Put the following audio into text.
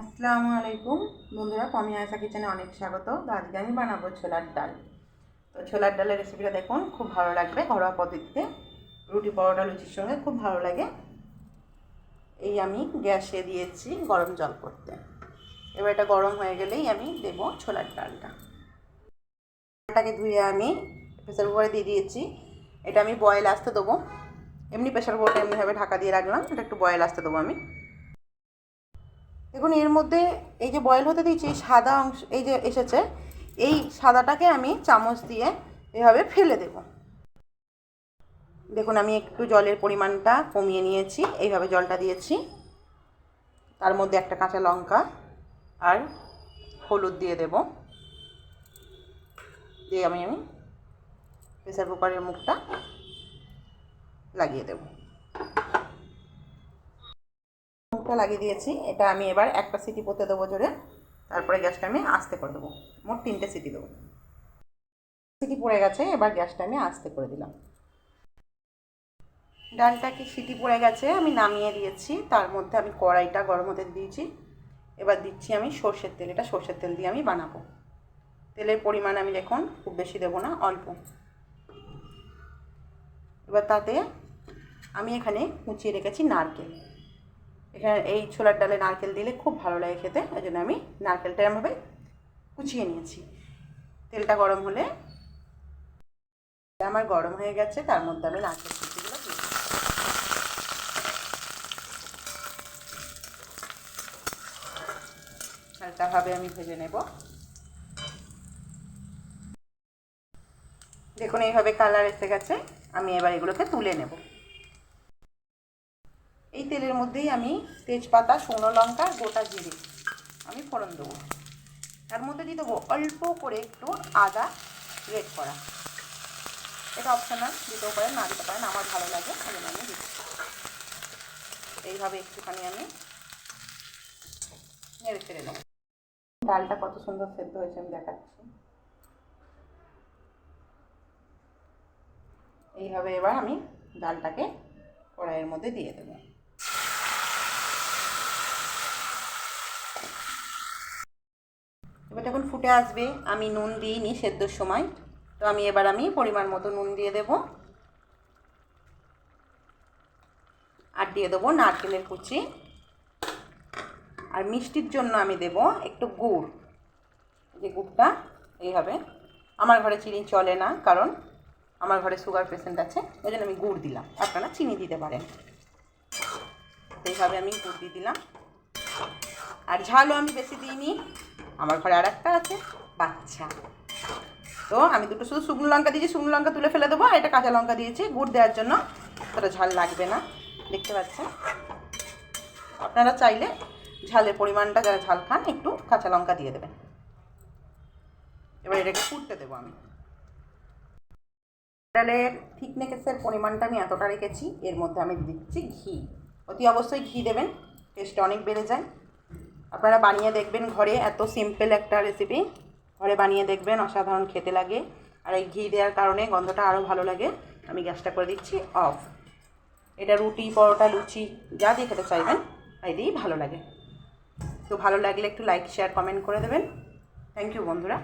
আসসালামু আলাইকুম। বন্ধুরা কমি আয়সা কিচেনে অনেক স্বাগত। তো আজকে আমি বানাবো ছোলার ডাল। তো ছোলার ডালের রেসিপিটা দেখুন, খুব ভালো লাগবে ঘরোয়া পদ্ধতিতে। রুটি পরোটা, লুচির সঙ্গে খুব ভালো লাগে। এই আমি গ্যাসে দিয়েছি গরম জল করতে। এবার এটা গরম হয়ে গেলেই আমি দেব ছোলার ডালটা। ডালটাকে ধুয়ে আমি প্রেসার কুকারে দিয়ে দিয়েছি। এটা আমি বয়েল আসতে দেবো। এমনি প্রেসার কুকারটা এমনিভাবে ঢাকা দিয়ে রাখলাম, এটা একটু বয়েল আসতে দেবো আমি। দেখুন, এর মধ্যে এই যে বয়েল হতে দিয়েছি, সাদা অংশ, এই যে এসেছে, এই সাদাটাকে আমি চামচ দিয়ে এভাবে ফেলে দেব। দেখুন, আমি একটু জলের পরিমাণটা কমিয়ে নিয়েছি, এইভাবে জলটা দিয়েছি। তার মধ্যে একটা কাঁচা লঙ্কা আর হলুদ দিয়ে দেব। দিয়ে আমি আমি প্রেসার কুকারের মুখটা লাগিয়ে দেবো। মুখটা লাগিয়ে দিয়েছি। এটা আমি এবার একটা সিটি পড়তে দেবো জোরে। তারপরে গ্যাসটা আমি আস্তে করে দেবো। মোট তিনটে সিটি দেবো। সিটি পড়ে গেছে, এবার গ্যাসটা আমি আস্তে করে দিলাম। ডালটাকে সিটি পড়ে গেছে? আমি নামিয়ে দিয়েছি। তার মধ্যে আমি কড়াইটা গরম হতে দিয়েছি। এবার দিচ্ছি আমি সর্ষের তেল। এটা সর্ষের তেল দিয়ে আমি বানাবো। তেলের পরিমাণ আমি দেখুন খুব বেশি দেবো না, অল্প। এবার তাতে আমি এখানে কুচিয়ে রেখেছি নারকেল। এখানে এই ছোলার ডালে নারকেল দিলে খুব ভালো লাগে খেতে ওই জন্য আমি নারকেলটা এরমভাবে কুচিয়ে নিয়েছি। তেলটা গরম হলে আমার গরম হয়ে গেছে, তার মধ্যে আমি নারকেল কুচিগুলো। হালকাভাবে আমি ভেজে নেব। দেখুন এইভাবে কালার এসে গেছে, আমি এবার এগুলোকে তুলে নেব। তেলের মধ্যেই আমি তেজপাতা, শুকনো লঙ্কা, গোটা জিরে আমি ফোড়ন দেবো। তার মধ্যে দিয়ে দেবো অল্প করে একটু আদা রেড করা। এটা অপশনাল দিতেও পারেন, না দিতে পারেন, আমার ভালো লাগে ওই আমি দিচ্ছি। এইভাবে একটুখানি আমি নেড়ে ছেড়ে দেবো ডালটা কত সুন্দর সেদ্ধ হয়েছে, আমি দেখাচ্ছি। এইভাবে এবার আমি ডালটাকে কড়াইয়ের মধ্যে দিয়ে দেবো। এবার যখন ফুটে আসবে। আমি নুন দিইনি সেদ্ধর সময়। তো আমি এবার আমি পরিমাণ মতো নুন দিয়ে দেব। আর দিয়ে দেবো নারকেলের কুচি। আর মিষ্টির জন্য আমি দেব একটু গুড়। যে গুড়টা এইভাবে আমার ঘরে চিনি চলে না, কারণ আমার ঘরে সুগার পেশেন্ট আছে ওই জন্য আমি গুড় দিলাম। আপনারা চিনি দিতে পারেন। এইভাবে আমি গুড় দিয়ে দিলাম। আর ঝালও আমি বেশি দিইনি। আমার ঘরে আর একটা আছে, বাচ্চা। তো আমি দুটো শুধু শুকনো লঙ্কা দিয়েছি, শুকনো লঙ্কা তুলে ফেলে দেবো, আর এটা কাঁচা লঙ্কা দিয়েছি, গুড় দেওয়ার জন্য। তোরা ঝাল লাগবে না, দেখতে পাচ্ছেন? আপনারা চাইলে ঝালের পরিমাণটা, যারা ঝাল খান, একটু কাঁচা লঙ্কা দিয়ে দেবেন। এবার এটাকে ফুটতে দেবো আমি। ডালের থিকনেকেসের পরিমাণটা আমি এতটা রেখেছি, এর মধ্যে আমি দিচ্ছি ঘি। অতি অবশ্যই ঘি দেবেন টেস্টটা অনেক বেড়ে যায়। আপনারা বানিয়ে দেখবেন ঘরে, এত সিম্পল একটা রেসিপি ঘরে বানিয়ে দেখবেন, অসাধারণ খেতে লাগে। আর এই ঘি দেওয়ার কারণে গন্ধটা আরও ভালো লাগে। আমি গ্যাসটা করে দিচ্ছি, অফ। এটা রুটি, পরোটা, লুচি, যা দিয়ে খেতে চাইবেন, তাই দিয়েই ভালো লাগে। তো ভালো লাগলে একটু লাইক শেয়ার কমেন্ট করে দেবেন। থ্যাংক ইউ বন্ধুরা।